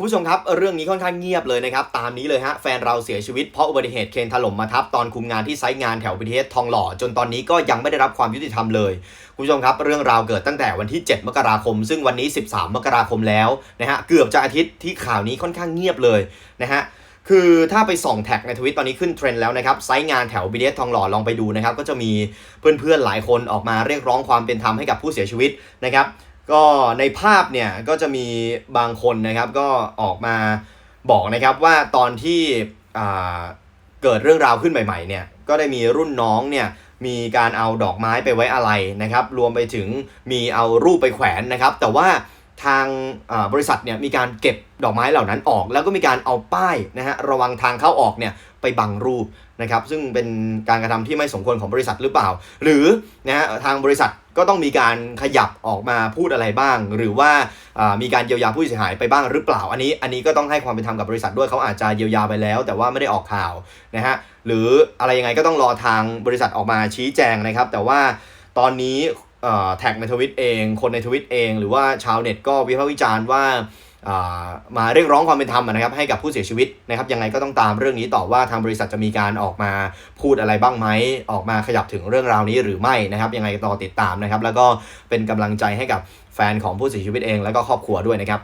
คุณผู้ชมครับ เรื่องนี้ค่อนข้างเงียบเลยนะครับ ตามนี้เลยฮะ แฟนเราเสียชีวิตเพราะอุบัติเหตุเคนถล่มมาทับ ตอนคุมงานที่ไซต์งานแถว BTS ทองหล่อ จนตอนนี้ก็ยังไม่ได้รับความยุติธรรมเลย คุณผู้ชมครับ เรื่องราวเกิดตั้งแต่วันที่ 7 มกราคม ซึ่งวันนี้ 13 มกราคมแล้วนะฮะเกือบจะอาทิตย์ที่ข่าวนี้ค่อนข้างเงียบเลยนะฮะคือถ้าไปส่องแท็กในทวิตตอนนี้ขึ้นเทรนด์แล้วนะครับไซต์งานแถว BTS ทองหล่อลองไปดูนะครับ ก็จะมีเพื่อนๆหลายคนออกมาเรียกร้องความเป็นธรรมให้กับผู้เสียชีวิตนะครับ ก็ในภาพเนี่ยก็จะมีบางคนนะครับก็ออกมาบอกนะครับว่าตอนที่เกิดเรื่องราวขึ้นใหม่ๆเนี่ยก็ได้มีรุ่นน้องเนี่ยมีการเอาดอกไม้ไปไว้อะไรนะครับ รวมไปถึงมีเอารูปไปแขวนนะครับ แต่ว่า ทางบริษัทเนี่ยมีการเก็บดอกไม้เหล่านั้นออก แล้วก็มีการเอาป้ายนะฮะระวังทางเข้าออกเนี่ยไปบังรูปนะครับซึ่งเป็นการกระทำที่ไม่สมควรของบริษัทหรือเปล่า หรือนะฮะทางบริษัทก็ต้องมีการขยับออกมาพูดอะไรบ้าง หรือว่ามีการเยียวยาผู้เสียหายไปบ้างหรือเปล่า อันนี้อันนี้ก็ต้องให้ความเป็นธรรมกับบริษัทด้วยเขาอาจจะเยียวยาไปแล้ว แต่ว่าไม่ได้ออกข่าวนะฮะหรืออะไรยังไงก็ต้องรอทางบริษัทออกมาชี้แจงนะครับ แต่ว่าตอนนี้ แท็กในทวิตเอง คนในทวิตเอง หรือว่าชาวเน็ตก็วิพากษ์วิจารณ์ว่าอ่ามาเรียกร้องความเป็นธรรมนะครับให้กับผู้เสียชีวิตนะครับยังไงก็ต้องตามเรื่องนี้ต่อว่าทางบริษัทจะมีการออกมาพูดอะไรบ้างไหมออกมาขยับถึงเรื่องราวนี้หรือไม่นะครับยังไงต่อติดตามนะครับแล้วก็เป็นกำลังใจให้กับแฟนของผู้เสียชีวิตเอง แล้วก็ครอบครัวด้วยนะครับ